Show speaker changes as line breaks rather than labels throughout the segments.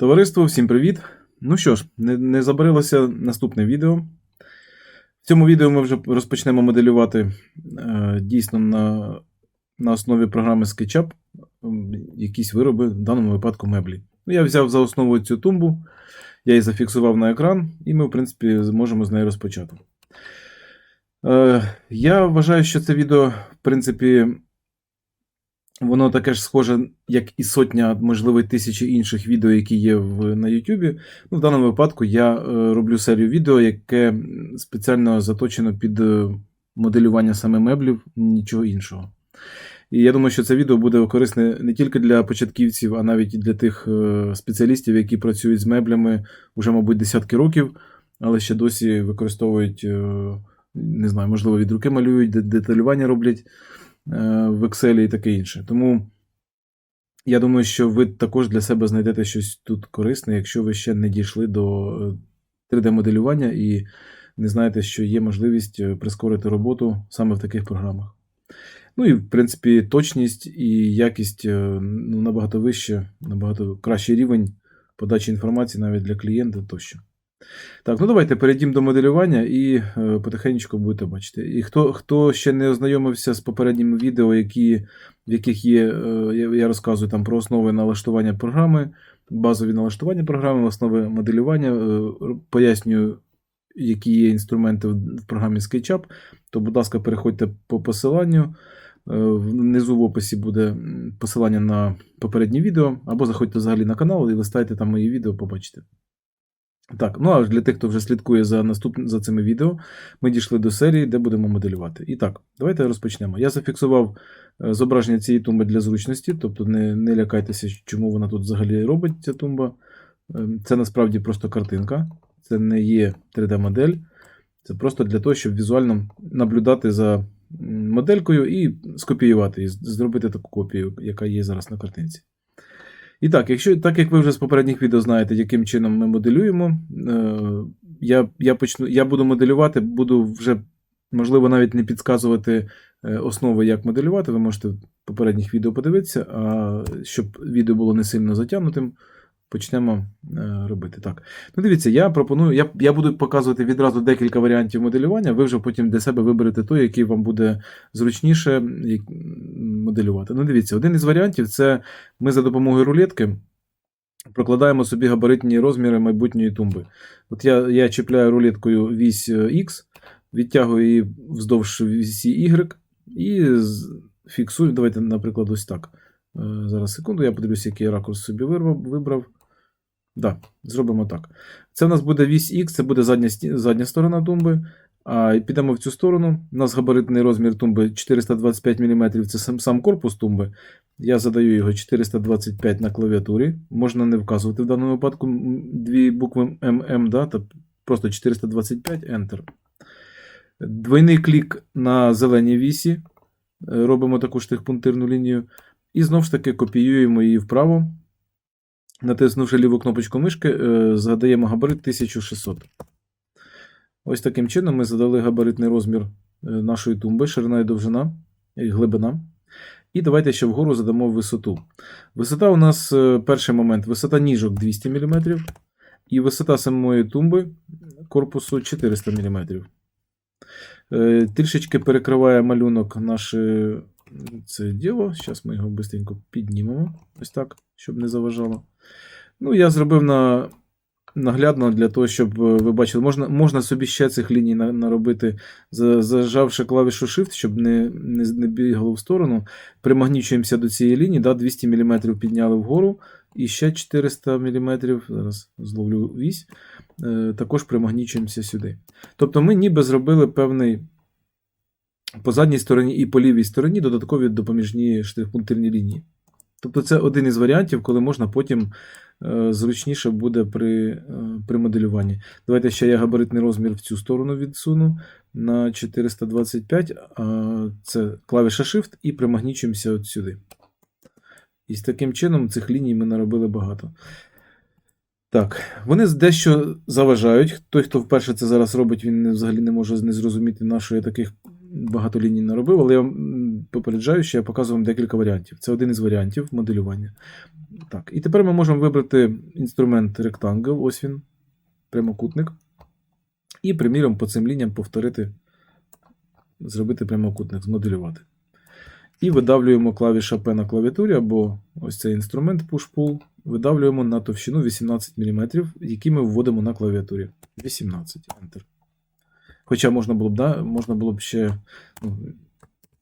Товариство, всім привіт! Ну що ж, не, не забарилося наступне відео. В цьому відео ми вже розпочнемо моделювати е, дійсно на, на основі програми SketchUp якісь вироби, в даному випадку меблі. Ну, я взяв за основу цю тумбу, я її зафіксував на екран, і ми, в принципі, зможемо з неї розпочати. Е, я вважаю, що це відео, в принципі, Воно таке ж схоже, як і сотня, можливо, тисячі інших відео, які є в, на YouTube. Ну, в даному випадку я е, роблю серію відео, яке спеціально заточено під е, моделювання саме меблів, нічого іншого. І я думаю, що це відео буде корисне не тільки для початківців, а навіть і для тих е, спеціалістів, які працюють з меблями вже, мабуть, десятки років, але ще досі використовують, е, не знаю, можливо, від руки малюють, де- деталювання роблять в Excel і таке інше. Тому я думаю, що ви також для себе знайдете щось тут корисне, якщо ви ще не дійшли до е, 3D-моделювання і не знаєте, що є можливість е, прискорити роботу саме в таких програмах. Ну і, в принципі, точність і якість е, ну, набагато вище, набагато кращий рівень подачі інформації навіть для клієнта тощо. Так, ну давайте перейдімо до моделювання і е, потихеньку будете бачити. І хто, хто ще не ознайомився з попередніми відео, які, в яких є, е, я, розказую там про основи налаштування програми, базові налаштування програми, основи моделювання, е, пояснюю, які є інструменти в, програмі SketchUp, то, будь ласка, переходьте по посиланню. Внизу в описі буде посилання на попереднє відео, або заходьте взагалі на канал і листайте там мої відео, побачите. Так, ну а для тих, хто вже слідкує за наступ... за цими відео, ми дійшли до серії, де будемо моделювати. І так, давайте розпочнемо. Я зафіксував е, зображення цієї тумби для зручності, тобто не, не лякайтеся, чому вона тут взагалі робить ця тумба. Е, Це насправді просто картинка, це не є 3D-модель. Це просто для того, щоб візуально наблюдати за моделькою і скопіювати, і зробити таку копію, яка є зараз на картинці. І так, якщо так як ви вже з попередніх відео знаєте, яким чином ми моделюємо, е, я, я, почну, я буду моделювати, буду вже, можливо, навіть не підказувати е, основи, як моделювати. Ви можете попередніх відео подивитися, а щоб відео було не сильно затягнутим, почнемо е, робити. Так. Ну, дивіться, я пропоную, я, я буду показувати відразу декілька варіантів моделювання. Ви вже потім для себе виберете той, який вам буде зручніше моделювати. Ну, дивіться, один із варіантів це ми за допомогою рулетки прокладаємо собі габаритні розміри майбутньої тумби. От я, я чіпляю рулеткою вісь е, X, відтягую її вздовж вісі Y і фіксую. Давайте, наприклад, ось так. Е, Зараз секунду, я подивлюся, який ракурс собі вибрав. Да, зробимо так. Це в нас буде вісь X, це буде задня, задня сторона тумби. А підемо в цю сторону. У нас габаритний розмір тумби 425 мм, це сам, сам корпус тумби. Я задаю його 425 на клавіатурі. Можна не вказувати в даному випадку дві букви MM, да, та просто 425 Enter. Двойний клік на зеленій вісі. Робимо таку штрих-пунктирну лінію. І знову ж таки копіюємо її вправо. Натиснувши ліву кнопочку мишки, е, задаємо габарит 1600. Ось таким чином ми задали габаритний розмір е, нашої тумби, ширина і довжина, і глибина. І давайте ще вгору задамо висоту. Висота у нас е, перший момент, висота ніжок 200 мм, і висота самої тумби корпусу 400 мм. Трішечки перекриває малюнок наше це діло. Зараз ми його швидко піднімемо. Ось так, щоб не заважало. Ну, я зробив на наглядно для того, щоб е, ви бачили, можна, можна собі ще цих ліній на- наробити, зажавши клавішу Shift, щоб не, не, не бігало в сторону. Примагнічуємося до цієї лінії, да, 200 мм підняли вгору, і ще 400 мм, зараз зловлю вісь, е, також примагнічуємося сюди. Тобто ми ніби зробили певний по задній стороні і по лівій стороні додаткові допоміжні штрих-пунктирні лінії. Тобто це один із варіантів, коли можна потім е, зручніше буде при, е, при моделюванні. Давайте ще я габаритний розмір в цю сторону відсуну на 425, а це клавіша Shift і примагнічуємося от сюди. І з таким чином цих ліній ми наробили багато. Так, вони дещо заважають. Той, хто вперше це зараз робить, він взагалі не може не зрозуміти, на що я таких багато ліній наробив, але я вам попереджаю, що я показую вам декілька варіантів. Це один із варіантів моделювання. Так, і тепер ми можемо вибрати інструмент Rectangle, ось він, прямокутник. І, приміром, по цим лініям повторити, зробити прямокутник, змоделювати. І видавлюємо клавіша P на клавіатурі, або ось цей інструмент Push-Pull, видавлюємо на товщину 18 мм, які ми вводимо на клавіатурі. 18 Enter. Хоча можна було б, да, можна було б ще. Ну,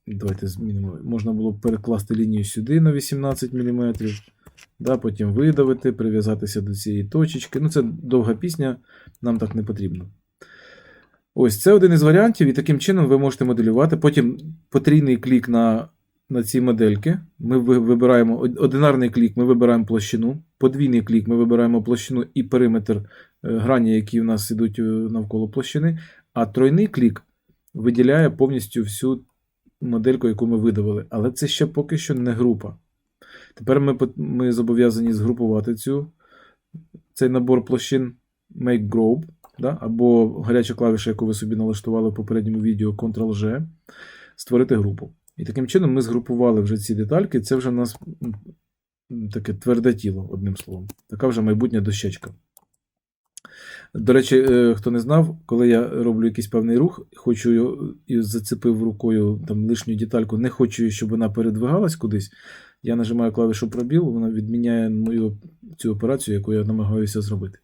давайте змінимо. Можна було б перекласти лінію сюди на 18 мм, да, потім видавити, прив'язатися до цієї точечки. Ну, це довга пісня, нам так не потрібно. Ось це один із варіантів, і таким чином ви можете моделювати. Потім потрійний клік на, на ці модельки. Ми вибираємо одинарний клік, ми вибираємо площину, подвійний клік, ми вибираємо площину і периметр е, грані, які в нас ідуть е, навколо площини. А тройний клік виділяє повністю всю модельку, яку ми видавили. Але це ще поки що не група. Тепер ми, ми зобов'язані згрупувати цю, цей набор площин Make Group, да? або гаряча клавіша, яку ви собі налаштували в попередньому відео Ctrl-G, створити групу. І таким чином ми згрупували вже ці детальки. Це вже в нас таке тверде тіло, одним словом. Така вже майбутня дощечка. До речі, е, хто не знав, коли я роблю якийсь певний рух, хочу і зацепив рукою там лишню детальку, не хочу, щоб вона передвигалась кудись. Я нажимаю клавішу пробіл, вона відміняє мою цю операцію, яку я намагаюся зробити.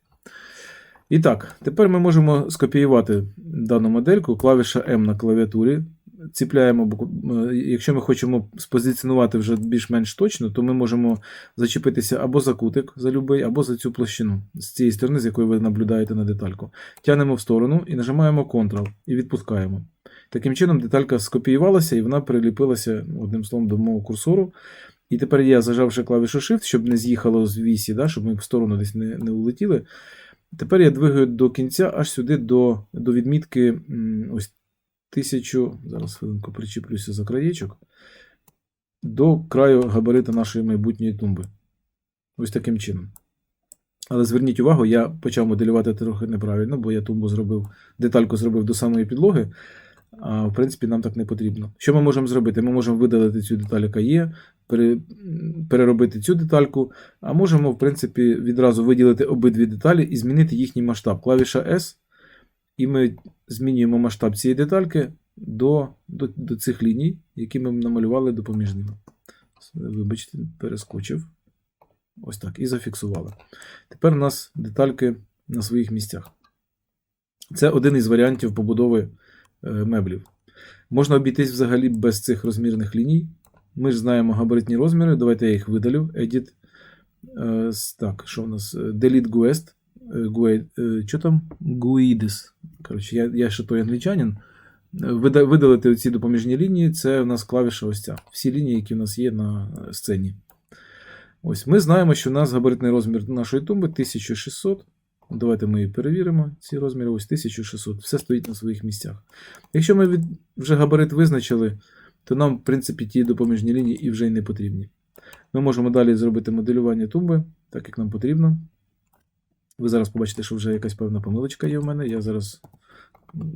І так, тепер ми можемо скопіювати дану модельку, клавіша М на клавіатурі. Ціпляємо, е, якщо ми хочемо спозиціонувати вже більш-менш точно, то ми можемо зачепитися або за кутик, за любий, або за цю площину з цієї сторони, з якої ви наблюдаєте на детальку. Тянемо в сторону і нажимаємо Ctrl і відпускаємо. Таким чином, деталька скопіювалася і вона приліпилася одним словом до мого курсору. І тепер я, зажавши клавішу Shift, щоб не з'їхало з вісі, да, щоб ми в сторону десь не, не улетіли. Тепер я двигаю до кінця аж сюди до, до відмітки ось тисячу. Зараз хвилинку причіплюся за краєчок. До краю габарита нашої майбутньої тумби. Ось таким чином. Але зверніть увагу, я почав моделювати трохи неправильно, бо я тумбу зробив, детальку зробив до самої підлоги. А в принципі, нам так не потрібно. Що ми можемо зробити? Ми можемо видалити цю деталь, яка є, переробити цю детальку, а можемо, в принципі, відразу виділити обидві деталі і змінити їхній масштаб. Клавіша S, і ми змінюємо масштаб цієї детальки до, до, до цих ліній, які ми намалювали допоміжними. Вибачте, перескочив. Ось так, і зафіксували. Тепер у нас детальки на своїх місцях. Це один із варіантів побудови е, меблів. Можна обійтись взагалі без цих розмірних ліній. Ми ж знаємо габаритні розміри. Давайте я їх видалю. Edit. Е, Так, що в нас? Е, Delete Guest. Е, е, Що там? Guides. Коротше, я, я ще той англічанин. Видалити оці допоміжні лінії це у нас клавіша ось ця. Всі лінії, які в нас є на е, сцені. Ось ми знаємо, що у нас габаритний розмір нашої тумби 1600. Давайте ми її перевіримо. Ці розміри ось 1600. Все стоїть на своїх місцях. Якщо ми вже габарит визначили, то нам, в принципі, ті допоміжні лінії і вже й не потрібні. Ми можемо далі зробити моделювання тумби, так як нам потрібно. Ви зараз побачите, що вже якась певна помилочка є в мене. Я зараз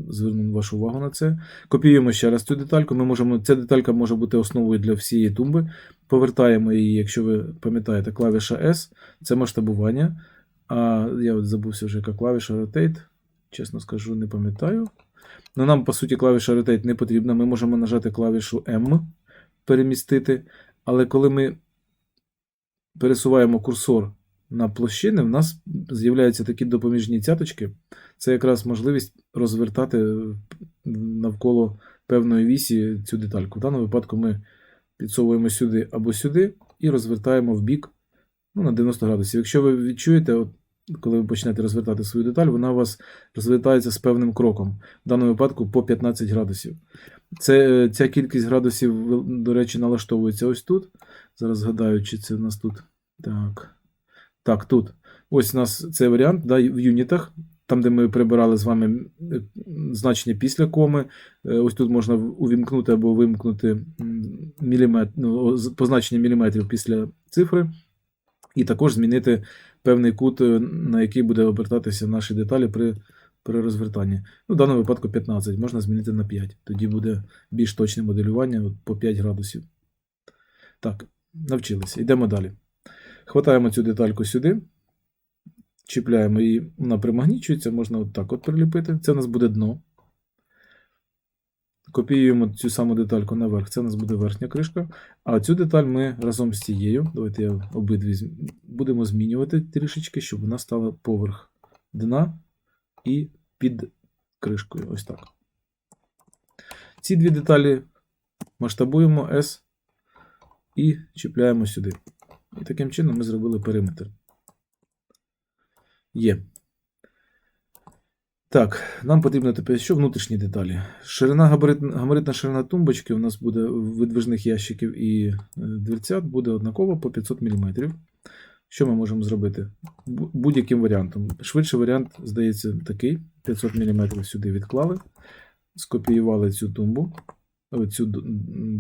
зверну вашу увагу на це. Копіюємо ще раз цю детальку. Ми можемо, ця деталька може бути основою для всієї тумби. Повертаємо її, якщо ви пам'ятаєте, клавіша S це масштабування. А я от забувся вже, яка клавіша Rotate. Чесно скажу, не пам'ятаю. Ну, нам, по суті, клавіша Rotate не потрібна. Ми можемо нажати клавішу M, перемістити. Але коли ми пересуваємо курсор на площини, в нас з'являються такі допоміжні цяточки. Це якраз можливість розвертати навколо певної вісі цю детальку. В даному випадку ми підсовуємо сюди або сюди і розвертаємо в бік ну, на 90 градусів. Якщо ви відчуєте, от, коли ви почнете розвертати свою деталь, вона у вас розвертається з певним кроком, в даному випадку по 15 градусів. Це, е, ця кількість градусів, до речі, налаштовується ось тут. Зараз згадаю, чи це у нас тут. Так. Так, тут. Ось у нас цей варіант да, в юнітах, там, де ми прибирали з вами е, значення після коми. Е, Ось тут можна увімкнути або вимкнути мілімет, ну, позначення міліметрів після цифри. І також змінити певний кут, е, на який буде обертатися наші деталі при при розвертанні. Ну, в даному випадку 15, можна змінити на 5. Тоді буде більш точне моделювання по 5 градусів. Так, навчилися. Йдемо далі. Хватаємо цю детальку сюди, чіпляємо її, вона примагнічується, можна от так от приліпити. Це у нас буде дно. Копіюємо цю саму детальку наверх, це у нас буде верхня кришка. А цю деталь ми разом з цією, давайте я обидві будемо змінювати трішечки, щоб вона стала поверх дна і під кришкою. Ось так. Ці дві деталі масштабуємо S і чіпляємо сюди. І таким чином ми зробили периметр. Є. Так, нам потрібно тепер що внутрішні деталі. Ширина габарит, габаритна ширина тумбочки у нас буде видвижних ящиків і е, дверцят буде однакова по 500 мм. Що ми можемо зробити? Будь-яким варіантом. Швидший варіант, здається, такий: 500 мм сюди відклали, скопіювали цю тумбу, цю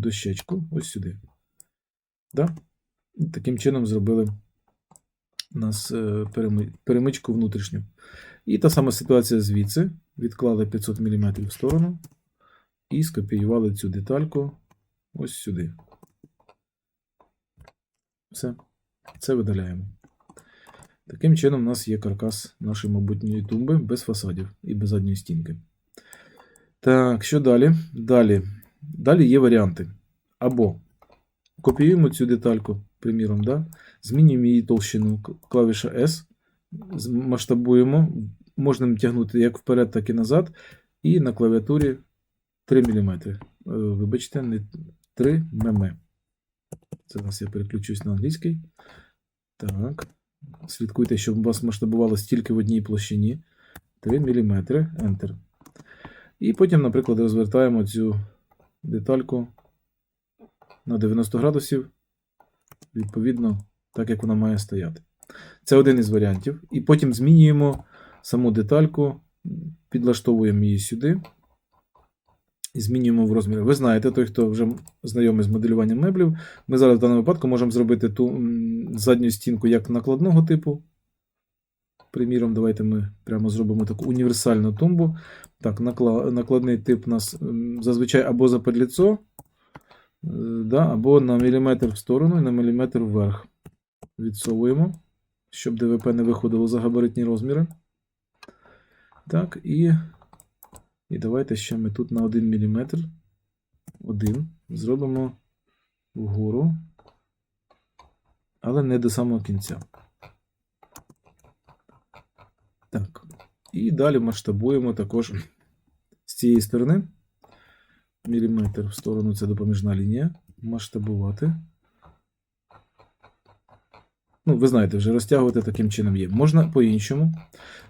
дощечку, ось сюди. Да? Таким чином зробили нас е, перемичку внутрішню. І та сама ситуація звідси. Відклали 500 мм в сторону і скопіювали цю детальку ось сюди. Все. Це видаляємо. Таким чином, у нас є каркас нашої майбутньої тумби без фасадів і без задньої стінки. Так, що далі? Далі. Далі є варіанти. Або копіюємо цю детальку, приміром, да? змінюємо її толщину, клавіша S, масштабуємо, можна тягнути як вперед, так і назад, і на клавіатурі 3 мм. Вибачте, не 3 мм. Зараз я переключусь на англійський. Так. Слідкуйте, щоб у вас масштабувалося тільки в одній площині. 3 мм. Enter. І потім, наприклад, розвертаємо цю детальку на 90 градусів, відповідно, так як вона має стояти. Це один із варіантів. І потім змінюємо саму детальку, підлаштовуємо її сюди і змінюємо в розмірі. Ви знаєте, той, хто вже знайомий з моделюванням меблів, ми зараз в даному випадку можемо зробити ту задню стінку як накладного типу. Приміром, давайте ми прямо зробимо таку універсальну тумбу. Так, накла- накладний тип у нас зазвичай або за петліцо, е, да, або на міліметр в сторону і на міліметр вверх. Відсовуємо, щоб ДВП не виходило за габаритні розміри. Так, і, і давайте ще ми тут на 1 мм. Один зробимо вгору, але не до самого кінця. Так. І далі масштабуємо також з цієї сторони. Міліметр в сторону це допоміжна лінія. Масштабувати. Ну, ви знаєте, вже розтягувати таким чином є. Можна по-іншому.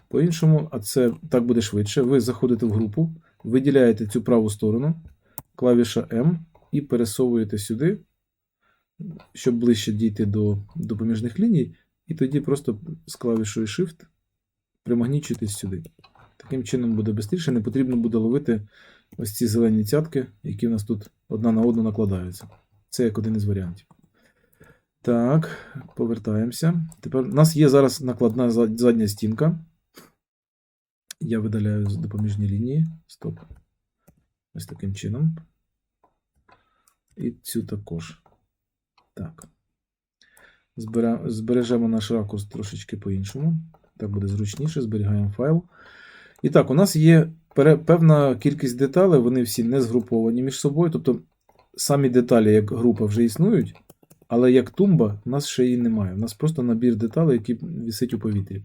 По-іншому, а це так буде швидше. Ви заходите в групу, виділяєте цю праву сторону, клавіша М і пересовуєте сюди, щоб ближче дійти до допоміжних ліній, і тоді просто з клавішою Shift примагнічуєтесь сюди. Таким чином буде швидше, не потрібно буде ловити ось ці зелені цятки, які в нас тут одна на одну накладаються. Це як один із варіантів. Так, повертаємося. Тепер у нас є зараз накладна задня стінка. Я видаляю з допоміжні лінії. Стоп. Ось таким чином. І цю також. Так. Збережемо наш ракурс трошечки по-іншому. Так буде зручніше. Зберігаємо файл. І так, у нас є певна кількість деталей, вони всі не згруповані між собою. Тобто самі деталі як група вже існують, але як тумба у нас ще її немає. У нас просто набір деталей, які висить у повітрі.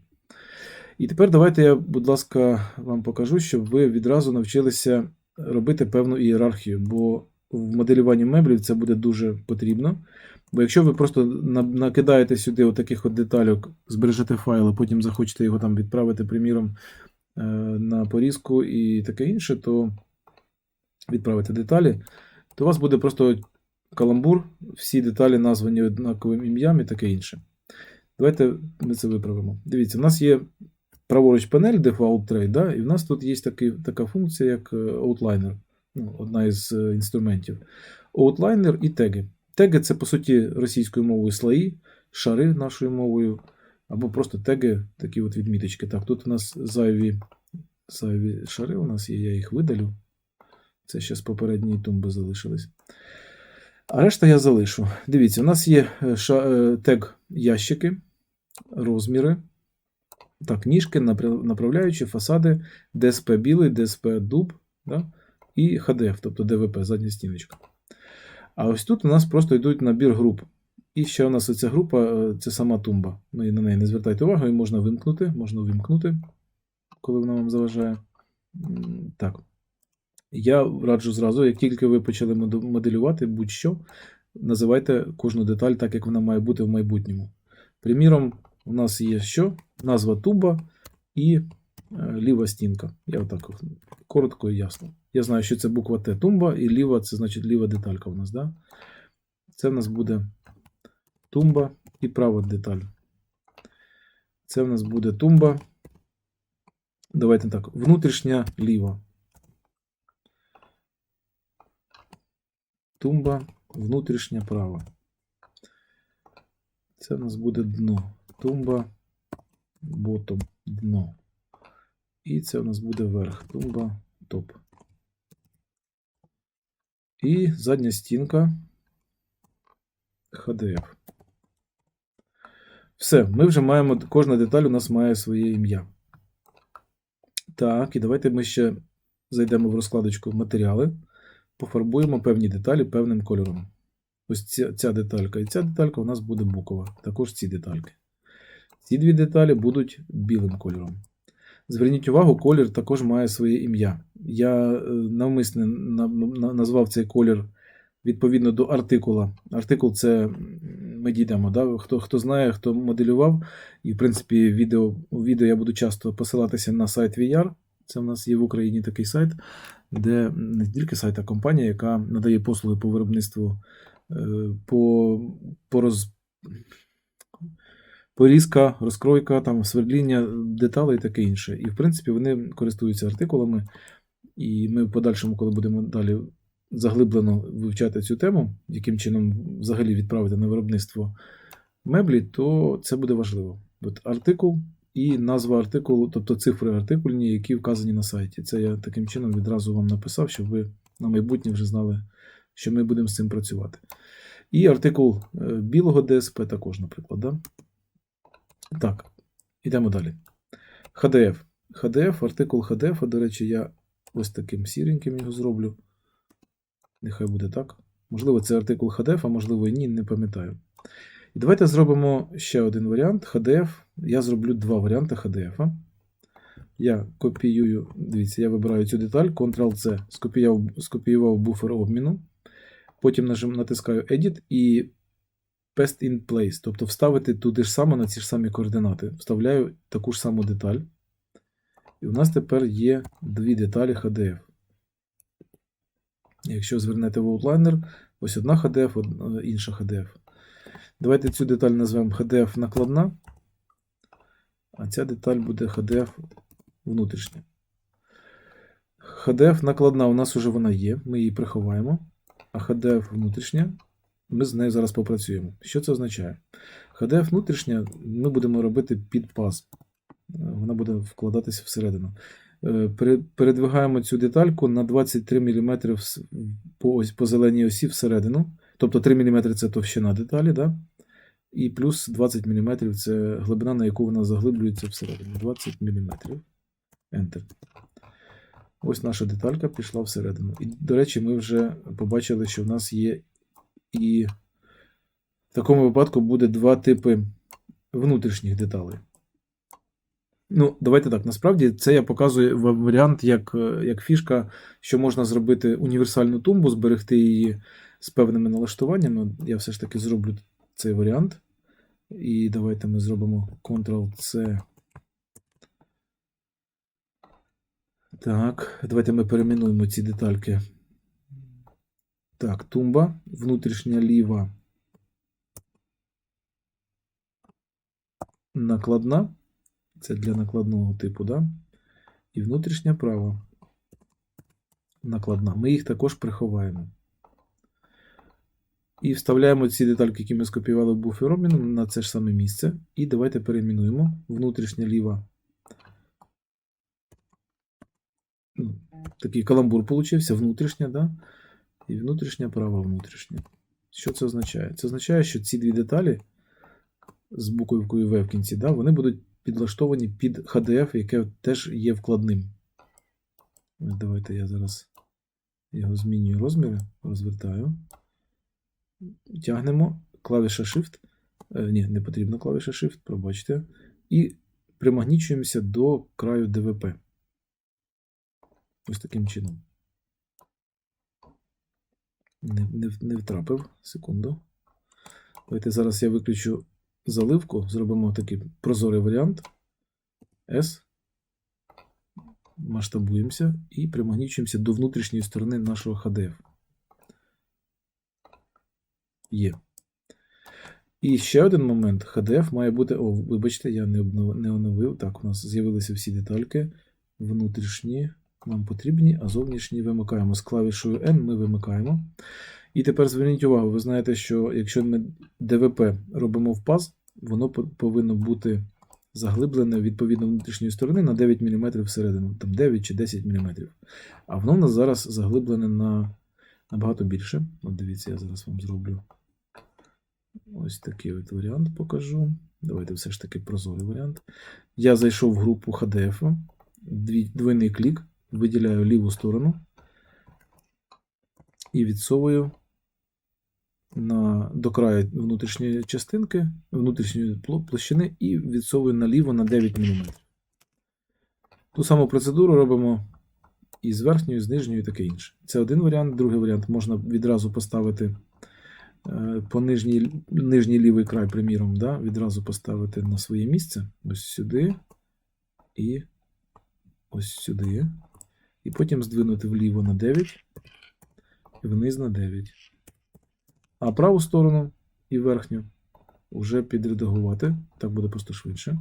І тепер давайте я, будь ласка, вам покажу, щоб ви відразу навчилися робити певну ієрархію, бо в моделюванні меблів це буде дуже потрібно. Бо якщо ви просто накидаєте сюди отаких от детальок, збережете файл, а потім захочете його там відправити, приміром, на порізку і таке інше, то відправити деталі, то у вас буде просто каламбур, всі деталі названі однаковим ім'ям і таке інше. Давайте ми це виправимо. Дивіться, в нас є праворуч панель Default Trade, да, і в нас тут є такий, така функція, як е, Outliner, ну, одна із е, інструментів. Outliner і теги. Теги це, по суті, російською мовою слої, шари нашою мовою, або просто теги, такі от відміточки. Так, тут у нас зайві зайві шари у нас є, я їх видалю. Це ще з попередньої тумби залишились. А решта я залишу. Дивіться, у нас є е, е, тег ящики, розміри. Так, ніжки, направляючі, фасади, ДСП білий, ДСП дуб да? і HDF, тобто ДВП, задня стіночка. А ось тут у нас просто йдуть набір груп. І ще у нас оця група це сама тумба. Ми на неї не звертайте увагу, її можна вимкнути, можна увімкнути, коли вона вам заважає. Так. Я раджу зразу, як тільки ви почали моделювати будь-що, називайте кожну деталь так, як вона має бути в майбутньому. Приміром, у нас є що? Назва туба і е, ліва стінка. Я отак коротко і ясно. Я знаю, що це буква Т тумба, і ліва це значить ліва деталька у нас. Да? Це в нас буде тумба і права деталь. Це в нас буде тумба. Давайте так. Внутрішня ліва. Тумба, внутрішня права. Це в нас буде дно. Тумба, ботом, дно. І це у нас буде верх. Тумба, топ. І задня стінка HDF. Все, ми вже маємо, кожна деталь у нас має своє ім'я. Так, і давайте ми ще зайдемо в розкладочку матеріали, пофарбуємо певні деталі певним кольором. Ось ця, ця деталька і ця деталька у нас буде букова. Також ці детальки. Ці дві деталі будуть білим кольором. Зверніть увагу, колір також має своє ім'я. Я е, навмисне на- на- назвав цей колір відповідно до артикула. Артикул це ми дійдемо. Да? Хто, хто знає, хто моделював, і в принципі відео, відео я буду часто посилатися на сайт VR. Це в нас є в Україні такий сайт, де не тільки сайт, а компанія, яка надає послуги по виробництву, е, по, по роз, порізка, розкройка, там, свердління деталей і таке інше. І, в принципі, вони користуються артикулами. І ми в подальшому, коли будемо далі заглиблено вивчати цю тему, яким чином взагалі відправити на виробництво меблі, то це буде важливо. От артикул і назва артикулу, тобто цифри артикульні, які вказані на сайті. Це я таким чином відразу вам написав, щоб ви на майбутнє вже знали, що ми будемо з цим працювати. І артикул е, білого ДСП також, наприклад. Да? Так, йдемо далі. HDF. HDF, артикул HDF, до речі, я ось таким сіреньким його зроблю. Нехай буде так. Можливо, це артикул HDF, а можливо і ні, не пам'ятаю. І давайте зробимо ще один варіант. HDF. Я зроблю два варіанти HDF. Я копіюю, дивіться, я вибираю цю деталь, Ctrl-C, скопіював, скопіював буфер обміну. Потім натискаю Edit і Paste in place, тобто вставити туди ж саме на ці ж самі координати. Вставляю таку ж саму деталь. І у нас тепер є дві деталі HDF. Якщо звернете в Outliner, ось одна HDF, інша HDF. Давайте цю деталь назвемо HDF накладна, а ця деталь буде HDF внутрішня. HDF накладна у нас вже вона є, ми її приховаємо. А HDF внутрішня, ми з нею зараз попрацюємо. Що це означає? HDF внутрішня ми будемо робити під паз. Е, Вона буде вкладатися всередину. Е, пере- Передвигаємо цю детальку на 23 мм по, по зеленій осі всередину. Тобто 3 мм це товщина деталі, да? і плюс 20 мм це глибина, на яку вона заглиблюється всередину. 20 мм. Enter. Ось наша деталька пішла всередину. І, до речі, ми вже побачили, що в нас є і в такому випадку буде два типи внутрішніх деталей. Ну, давайте так. Насправді це я показую варіант як, е, як фішка, що можна зробити універсальну тумбу, зберегти її з певними налаштуваннями. Я все ж таки зроблю цей варіант. І давайте ми зробимо Ctrl-C. Так, давайте ми перейменуємо ці детальки. Так, тумба, внутрішня ліва. Накладна. Це для накладного типу, да? І внутрішня права. Накладна. Ми їх також приховаємо. І вставляємо ці детальки, які ми скопіювали в буфер на це ж саме місце. І давайте перейменуємо внутрішня ліва такий каламбур получився, внутрішня, да? і внутрішня, права внутрішня. Що це означає? Це означає, що ці дві деталі з буковкою V в кінці, да, вони будуть підлаштовані під HDF, яке теж є вкладним. Давайте я зараз його змінюю розміри, розвертаю. Тягнемо клавіша Shift. Е, ні, не потрібна клавіша Shift, пробачте. І примагнічуємося до краю ДВП. Ось таким чином. Не, не, не втрапив. Секунду. Давайте зараз я виключу заливку. Зробимо такий прозорий варіант. S. Масштабуємося і примагнічуємося до внутрішньої сторони нашого HDF. Є. І ще один момент. HDF має бути. О, вибачте, я не обнов... не оновив. Так, у нас з'явилися всі детальки. Внутрішні нам потрібні, а зовнішні вимикаємо. З клавішою N ми вимикаємо. І тепер зверніть увагу, ви знаєте, що якщо ми ДВП робимо в паз, воно повинно бути заглиблене відповідно внутрішньої сторони на 9 мм всередину, там 9 чи 10 мм. А воно в нас зараз заглиблене на набагато більше. От дивіться, я зараз вам зроблю ось такий от варіант покажу. Давайте все ж таки прозорий варіант. Я зайшов в групу HDF, дві- двойний клік, виділяю ліву сторону і відсовую на, до краю внутрішньої частинки, внутрішньої площини і відсовую наліво на 9 мм. Ту саму процедуру робимо і з верхньою, і з нижньою, і таке інше. Це один варіант. Другий варіант можна відразу поставити е, по нижній, нижній лівий край, приміром, да, відразу поставити на своє місце, ось сюди і ось сюди. І потім здвинути вліво на 9 і вниз на 9. А праву сторону і верхню вже підредагувати. Так буде просто швидше.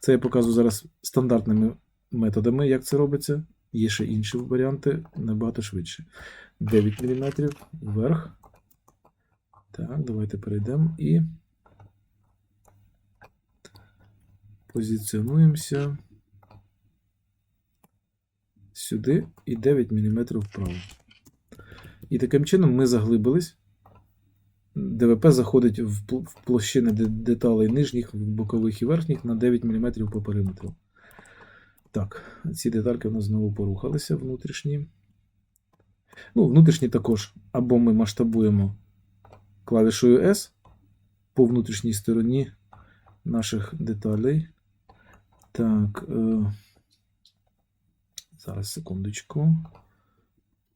Це я показую зараз стандартними методами, як це робиться. Є ще інші варіанти набагато швидше. 9 мм вверх. Так, давайте перейдемо і позиціонуємося сюди і 9 мм вправо. І таким чином ми заглибились. ДВП заходить в площини деталей нижніх, бокових і верхніх на 9 мм по периметру. Так, ці детальки у нас знову порухалися внутрішні. Ну, внутрішні також. Або ми масштабуємо клавішою S по внутрішній стороні наших деталей. Так. Е... Зараз секундочку.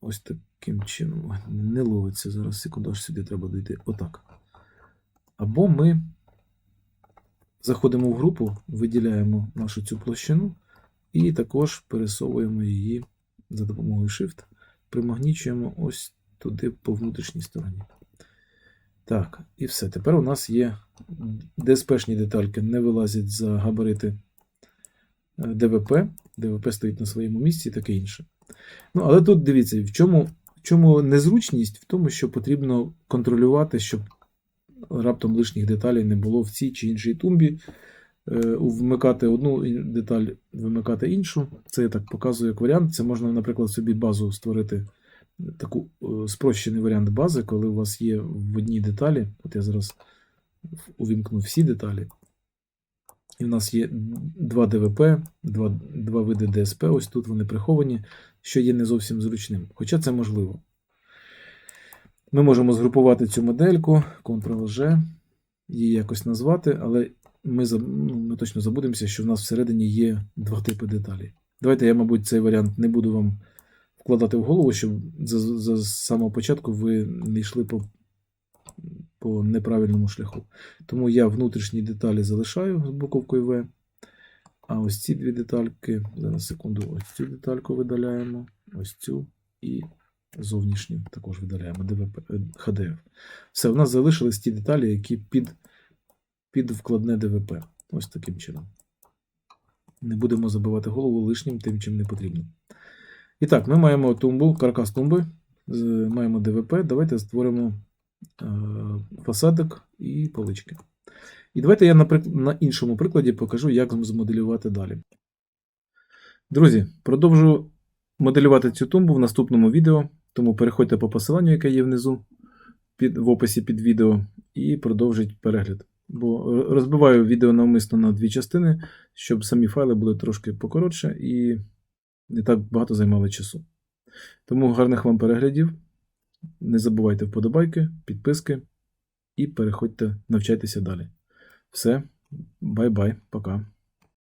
Ось таким чином. Не ловиться зараз секунду, аж сюди треба дійти. Отак. Або ми заходимо в групу, виділяємо нашу цю площину і також пересовуємо її за допомогою Shift, примагнічуємо ось туди по внутрішній стороні. Так, і все. Тепер у нас є ДСПшні детальки, не вилазять за габарити е, ДВП. ДВП стоїть на своєму місці і таке інше. Ну, але тут дивіться, в чому, в чому незручність? В тому, що потрібно контролювати, щоб раптом лишніх деталей не було в цій чи іншій тумбі. Е, Вмикати одну деталь, вимикати іншу. Це я так показую як варіант. Це можна, наприклад, собі базу створити таку е, спрощений варіант бази, коли у вас є в одній деталі. От я зараз увімкну всі деталі. І в нас є два ДВП, два, два види ДСП. Ось тут вони приховані, що є не зовсім зручним. Хоча це можливо. Ми можемо згрупувати цю модельку, Ctrl-G, її якось назвати, але ми, ну, ми точно забудемося, що в нас всередині є два типи деталей. Давайте я, мабуть, цей варіант не буду вам вкладати в голову, щоб за, за самого початку ви не йшли по, по неправильному шляху. Тому я внутрішні деталі залишаю з буковкою V. А ось ці дві детальки, зараз секунду, ось цю детальку видаляємо, ось цю і зовнішню також видаляємо ДВП, е, HDF. Все, у нас залишились ті деталі, які під, під вкладне ДВП. Ось таким чином. Не будемо забивати голову лишнім тим, чим не потрібно. І так, ми маємо тумбу, каркас тумби, маємо ДВП. Давайте створимо фасадик і полички. І давайте я на, іншому прикладі покажу, як змоделювати далі. Друзі, продовжу моделювати цю тумбу в наступному відео, тому переходьте по посиланню, яке є внизу під, в описі під відео, і продовжіть перегляд. Бо розбиваю відео навмисно на дві частини, щоб самі файли були трошки покоротше і не так багато займали часу. Тому гарних вам переглядів. Не забувайте вподобайки, підписки і переходьте, навчайтеся далі. Все, бай-бай, пока.